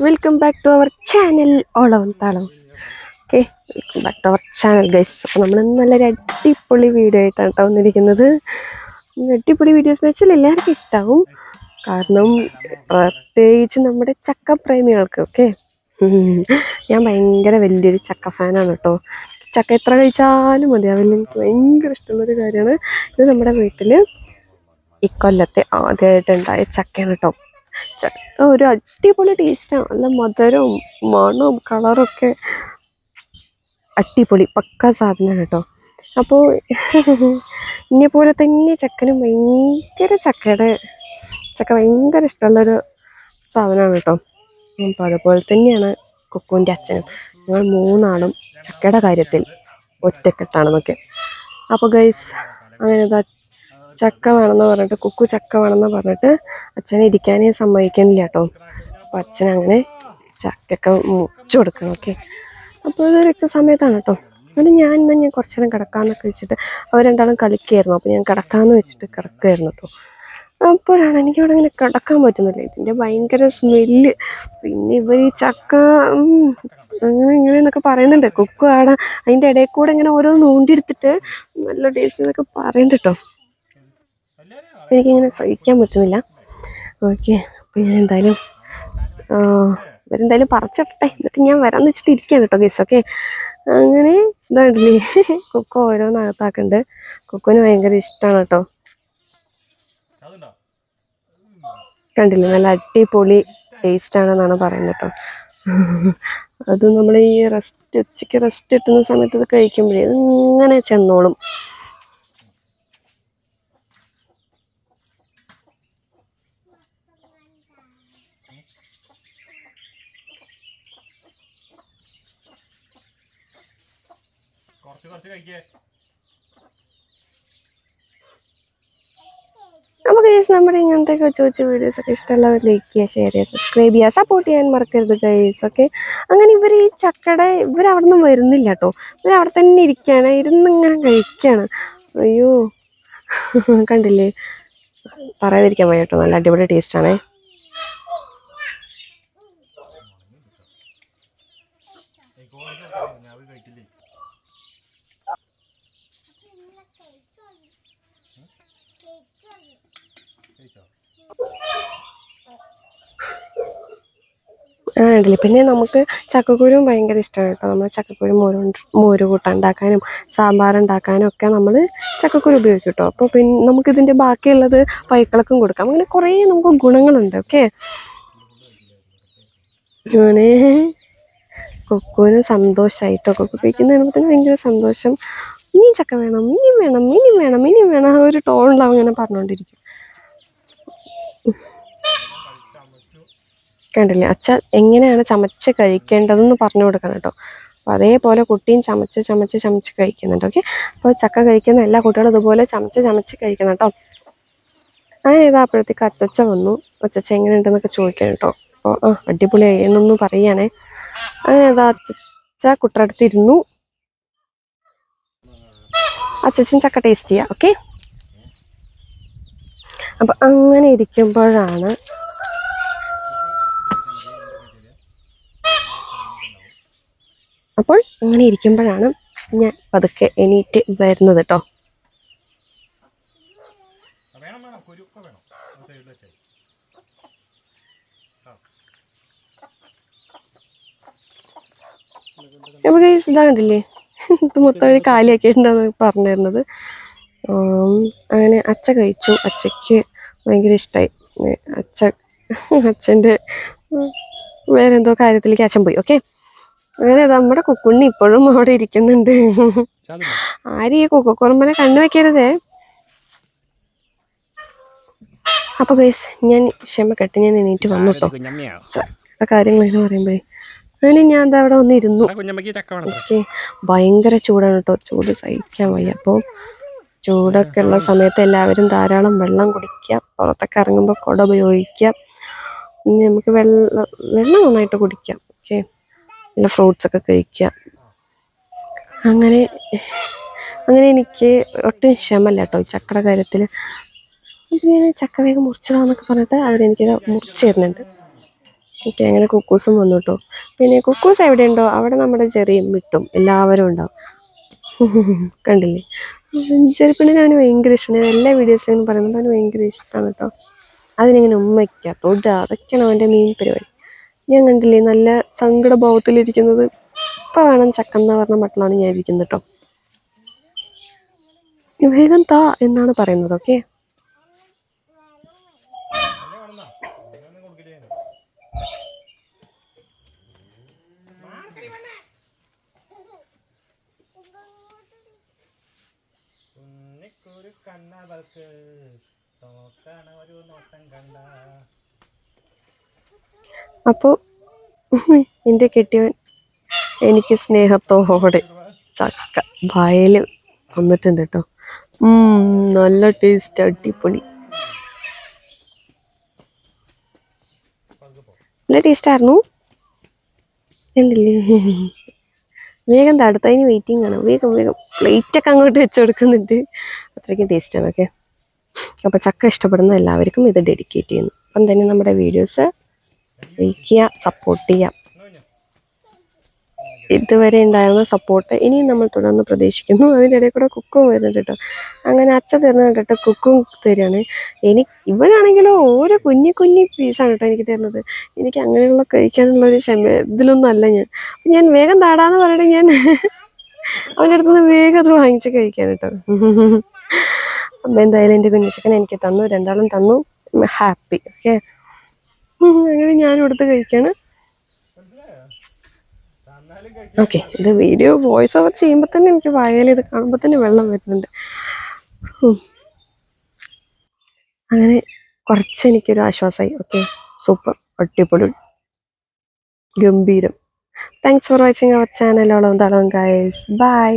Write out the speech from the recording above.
Welcome back to our channel Olam Thalam okay welcome back to our channel guys അപ്പോൾ നമ്മൾ ഇന്ന് നല്ലൊരു അടിപൊളി വീഡിയോ ആയിട്ടാണ് കേട്ടോ വന്നിരിക്കുന്നത്. അടിപൊളി വീഡിയോസ് എന്ന് വെച്ചാൽ എല്ലാവർക്കും ഇഷ്ടമാവും കാരണം പ്രത്യേകിച്ച് നമ്മുടെ ചക്ക പ്രേമികൾക്ക് ഓക്കെ ഞാൻ ഭയങ്കര വലിയൊരു ചക്ക ഫാനാണ് കേട്ടോ ചക്ക എത്ര കഴിച്ചാലും മതിയാവില്ല എനിക്ക് ഭയങ്കര ഇഷ്ടമുള്ളൊരു കാര്യമാണ്. ഇത് നമ്മുടെ വീട്ടിൽ ഇക്കൊല്ലത്തെ ആദ്യമായിട്ടുണ്ടായ ചക്കയാണ് കേട്ടോ ഒരു അടിപൊളി ടേസ്റ്റാണ് നല്ല മധുരവും മണവും കളറൊക്കെ അടിപൊളി പക്ക സാധനമാണ് കേട്ടോ. അപ്പോൾ ഇന്നെ പോലെ തന്നെ ചക്കന് ഭയങ്കര ചക്കയുടെ ചക്ക ഭയങ്കര ഇഷ്ടമുള്ളൊരു സാധനമാണ് കേട്ടോ. അപ്പോൾ അതുപോലെ തന്നെയാണ് കുക്കുവിന്റെ അച്ഛനും. ഞങ്ങൾ മൂന്നാളും ചക്കയുടെ കാര്യത്തിൽ ഒറ്റക്കെട്ടാണെന്നൊക്കെ അപ്പോൾ ഗൈസ് അങ്ങനെ ചക്ക വേണമെന്ന് പറഞ്ഞിട്ട് കുക്കു ചക്ക വേണമെന്ന് പറഞ്ഞിട്ട് അച്ഛനെ ഇരിക്കാനേ സമ്മതിക്കുന്നില്ല കേട്ടോ. അപ്പം അച്ഛൻ അങ്ങനെ മുറിച്ചു കൊടുക്കണം ഓക്കെ. അപ്പോൾ ഒരു ഉച്ച സമയത്താണ് കേട്ടോ. അങ്ങനെ ഞാൻ എന്നാൽ ഞാൻ കുറച്ച് നേരം കിടക്കാമെന്നൊക്കെ വെച്ചിട്ട് അവർ രണ്ടാളും കളിക്കുകയായിരുന്നു അപ്പോൾ ഞാൻ കിടക്കാമെന്ന് വെച്ചിട്ട് കിടക്കുമായിരുന്നു കേട്ടോ. അപ്പോഴാണ് എനിക്ക് അവിടെ ഇങ്ങനെ കിടക്കാൻ പറ്റുന്നില്ല. ഇതിന്റെ ഭയങ്കര സ്മെല്ല് പിന്നെ ഇവർ ഈ ചക്ക അങ്ങനെ ഇങ്ങനെ എന്നൊക്കെ പറയുന്നുണ്ട്. കുക്കു ആടാ അതിന്റെ ഇടയിൽ കൂടെ ഇങ്ങനെ ഓരോ നൂണ്ടിയെടുത്തിട്ട് നല്ല ടേസ്റ്റ് എന്നൊക്കെ പറയുന്നുണ്ട് കേട്ടോ. എനിക്കിങ്ങനെ സഹിക്കാൻ പറ്റുന്നില്ല. ഓക്കെ അപ്പോൾ ഞാൻ എന്തായാലും ഇവരെന്തായാലും പറിച്ചിട്ടെ എന്നിട്ട് ഞാൻ വരാമെന്ന് വെച്ചിട്ട് ഇരിക്കുകയാണ് കേട്ടോ ഗീസ് ഓക്കെ അങ്ങനെ ഇതായിട്ടില്ലേ കൊക്കോ ഓരോന്നകത്താക്കുന്നുണ്ട് കൊക്കോന് ഭയങ്കര ഇഷ്ടമാണ് കേട്ടോ. കണ്ടില്ലേ? നല്ല അടിപൊളി ടേസ്റ്റ് ആണെന്നാണ് പറയുന്നത് കേട്ടോ. അത് നമ്മൾ ഈ റെസ്റ്റ് ഉച്ചയ്ക്ക് റെസ്റ്റ് കിട്ടുന്ന സമയത്ത് ഇത് കഴിക്കുമ്പോഴേ ഇങ്ങനെ ചെന്നോളും. കുറച്ച് കുറച്ച് കഴിക്കേ അപ്പോൾ ഗൈസ് നമ്മുടെ ഇങ്ങനത്തെ കൊച്ചു കൊച്ചു വീഡിയോസ് ഒക്കെ ഇഷ്ടമുള്ളവർ ലൈക്ക് ചെയ്യുക ഷെയർ ചെയ്യുക സബ്സ്ക്രൈബ് ചെയ്യുക. സപ്പോർട്ട് ചെയ്യാൻ മറക്കരുത് ഗൈസ് ഓക്കെ അങ്ങനെ ഇവർ ഈ ചക്കട ഇവർ അവിടെ നിന്ന് വരുന്നില്ല കേട്ടോ ഇവർ അവിടെ തന്നെ ഇരിക്കുകയാണ് ഇരുന്നിങ്ങനെ കഴിക്കുകയാണ്. അയ്യോ. കണ്ടില്ലേ? പറയാതിരിക്കാൻ വയ്യ കേട്ടോ നല്ല അടിപൊളി ടേസ്റ്റാണേ ഞാൻ കഴിച്ചില്ലേ കഴിച്ചോ ഉണ്ടല്ലേ. പിന്നെ നമുക്ക് ചക്കക്കുരുവും ഭയങ്കര ഇഷ്ടമാണ് കേട്ടോ. നമ്മൾ ചക്കക്കുരു മോര് മോര് കൂട്ടാൻ ഉണ്ടാക്കാനും സാമ്പാർ ഉണ്ടാക്കാനും ഒക്കെ നമ്മൾ ചക്കക്കുരു ഉപയോഗിക്കും കേട്ടോ. അപ്പോൾ പിന്നെ നമുക്കിതിന്റെ ബാക്കിയുള്ളത് പൈക്കളക്കും കൊടുക്കാം. അങ്ങനെ കുറേ നമുക്ക് ഗുണങ്ങളുണ്ട് ഓക്കെ? അങ്ങനെ കൊക്കുവിന് സന്തോഷമായിട്ടോ കൊക്കു കഴിക്കുന്ന കാണുമ്പോൾ ഭയങ്കര സന്തോഷം. ഇനിയും ചക്ക വേണം ഇനിയും വേണം ഇനിയും വേണം ഇനിയും വേണം. ആ ഒരു ടോണിൽ ഇങ്ങനെ പറഞ്ഞുകൊണ്ടിരിക്കും കണ്ടില്ലേ? അച്ഛ എങ്ങനെയാണ് ചമച്ച് കഴിക്കേണ്ടതെന്ന് പറഞ്ഞു കൊടുക്കണം കേട്ടോ. അപ്പോൾ അതേപോലെ കുട്ടിയും ചമച്ച് ചമച്ച് ചമച്ച് കഴിക്കുന്നുണ്ട് ഓക്കെ അപ്പോൾ ചക്ക കഴിക്കുന്ന എല്ലാ കുട്ടികളും ഇതുപോലെ ചമച്ച് ചമച്ച് കഴിക്കണം കേട്ടോ. അങ്ങനെ ഇതാ അപ്പോഴത്തേക്ക് അച്ചച്ച വന്നു. അച്ചച്ച എങ്ങനെയുണ്ടെന്നൊക്കെ ചോദിക്കണം കേട്ടോ. അപ്പോൾ ആ അടിപൊളിയായി ആയിരുന്നു പറയുകയാണേ അങ്ങനെ ഇതാ അച്ചച്ച കുട്ടടുത്തിരുന്നു അച്ചച്ചൻ ചക്ക ടേസ്റ്റ് ചെയ്യാം ഓക്കെ അപ്പം അങ്ങനെ ഇരിക്കുമ്പോഴാണ് അപ്പോൾ അങ്ങനെ ഇരിക്കുമ്പോഴാണ് ഞാൻ പതുക്കെ എണീറ്റ് വരുന്നത് കേട്ടോ നമുക്ക് ഇതാ കണ്ടില്ലേ? ഇത് മൊത്തം ഒരു കാലിയാക്കിയിട്ടുണ്ടെന്ന് പറഞ്ഞിരുന്നത്. അങ്ങനെ അച്ഛ കഴിച്ചു. അച്ഛക്ക് ഭയങ്കര ഇഷ്ടമായി അച്ഛ അച്ഛന്റെ വേറെന്തോ കാര്യത്തിലേക്ക് അച്ഛൻ പോയി. ഓക്കെ അങ്ങനെ നമ്മുടെ കുക്കുണ്ണി ഇപ്പോഴും അവിടെ ഇരിക്കുന്നുണ്ട്. ആരും ഈ കുക്കക്കുറുമ്പനെ കണ്ണു വെക്കരുതേ? അപ്പൊ ഗൈസ് ഞാൻ ക്ഷമ കെട്ട് ഞാൻ എണീറ്റ് വന്നു കേട്ടോ ആ കാര്യങ്ങൾ ഇങ്ങനെ പറയുമ്പോഴേ. അങ്ങനെ ഞാൻ എന്താ അവിടെ വന്നിരുന്നു. ഓക്കെ. ഭയങ്കര ചൂടാണ് കേട്ടോ ചൂട് സഹിക്കാൻ വയ്യ. അപ്പോൾ ചൂടൊക്കെ ഉള്ള സമയത്ത് എല്ലാവരും ധാരാളം വെള്ളം കുടിക്കുക പുറത്തൊക്കെ ഇറങ്ങുമ്പോൾ കുട ഉപയോഗിക്കുക. ഇനി നമുക്ക് വെള്ളം വെള്ളം നന്നായിട്ട് കുടിക്കാം. ഓക്കെ. പിന്നെ ഫ്രൂട്ട്സ് ഒക്കെ കഴിക്കുക. അങ്ങനെ അങ്ങനെ എനിക്ക് ഒട്ടും ക്ഷമല്ല കേട്ടോ ഈ ചക്കയുടെ കാര്യത്തിൽ ഞാൻ ചക്ക വേഗം മുറിച്ചതാന്നൊക്കെ പറഞ്ഞിട്ട് അവരെനിക്ക് മുറിച്ച് തരുന്നുണ്ട്. ഓക്കെ അങ്ങനെ കുക്കൂസും വന്നു കേട്ടോ. പിന്നെ കുക്കൂസ് എവിടെയുണ്ടോ? അവിടെ നമ്മുടെ ചെറിയും വിട്ടും എല്ലാവരും ഉണ്ടാവും. കണ്ടില്ലേ? ചെറുപ്പിണ്ണിന് അവന് ഭയങ്കര ഇഷ്ടമാണ്. എല്ലാ വീഡിയോസിലും പറയുന്നത് അവന് ഭയങ്കര ഇഷ്ടമാണ് കേട്ടോ. അതിനിങ്ങനെ ഉമ്മയ്ക്ക തൊട അതൊക്കെയാണ് അവന്റെ മെയിൻ പരിപാടി. ഞാൻ കണ്ടില്ലേ നല്ല സങ്കടഭാവത്തിലിരിക്കുന്നത്. ഇപ്പം വേണം ചക്കെന്ന് പറഞ്ഞ മട്ടിലാണ് ഞാൻ ഇരിക്കുന്നത് കേട്ടോ വേഗം താ എന്നാണ് പറയുന്നത് ഓക്കെ? ഒരു കണ്ണാ വർക്ക് നോക്കാണ് ഒരു നോട്ടം കണ്ട. അപ്പോൾ എന്റെ കെട്ടിയവൻ എനിക്ക് സ്നേഹത്തോടെ ചക്ക വയൽ വന്നിട്ടുണ്ട് കേട്ടോ. നല്ല ടേസ്റ്റ് അടിപൊളി. നല്ല ടേസ്റ്റായിരുന്നു ഉണ്ടല്ലേ വേഗം തടുത്തതിന് വെയിറ്റിംഗ് ആണ് വേഗം വേഗം. പ്ലേറ്റൊക്കെ അങ്ങോട്ട് വെച്ച് കൊടുക്കുന്നുണ്ട്. അത്രയ്ക്കും ടേസ്റ്റാണ് ഓക്കെ അപ്പോൾ ചക്ക ഇഷ്ടപ്പെടുന്ന എല്ലാവർക്കും ഇത് ഡെഡിക്കേറ്റ് ചെയ്യുന്നു. അപ്പം തന്നെ നമ്മുടെ വീഡിയോസ് ചെയ്യുക സപ്പോർട്ട് ചെയ്യാം ഇതുവരെ ഉണ്ടായിരുന്ന സപ്പോർട്ട് ഇനിയും നമ്മൾ തുടർന്ന് പ്രതീക്ഷിക്കുന്നു. അതിന്റെ ഇടയിൽ കൂടെ കുക്കും വരുന്നുണ്ട് കേട്ടോ. അങ്ങനെ അച്ഛൻ തരുന്ന കേട്ടോ കുക്കും തരികയാണ്. എനിക്ക് ഇവനാണെങ്കിലോ ഓരോ കുഞ്ഞു കുഞ്ഞു പീസാണ് കേട്ടോ എനിക്ക് തരുന്നത്. എനിക്ക് അങ്ങനെയുള്ള കഴിക്കാനുള്ള ഒരു ക്ഷമ ഇതിലൊന്നും അല്ല ഞാൻ. ഞാൻ വേഗം താടാന്ന് പറയണേ ഞാൻ അവന്റെ അടുത്ത് നിന്ന് വേഗം അത് വാങ്ങിച്ച് കഴിക്കാൻ കേട്ടോ. അപ്പം എന്തായാലും എന്റെ കുഞ്ഞച്ചക്കൻ എനിക്ക് തന്നു. രണ്ടാളും തന്നു. ഹാപ്പി. ഓക്കെ? അങ്ങനെ ഞാൻ എടുത്ത് കഴിക്കാണ്. ഓക്കെ ഇത് വീഡിയോ വോയിസ് ഓവർ ചെയ്യുമ്പോൾ തന്നെ എനിക്ക് വായയിൽ ഇത് കാണുമ്പോൾ തന്നെ വെള്ളം വരുന്നുണ്ട്. അങ്ങനെ കുറച്ച് എനിക്കൊരു ആശ്വാസമായി ഓക്കെ സൂപ്പർ അടിപൊളി ഗംഭീരം. Thanks for watching our channel Olam Thalam guys by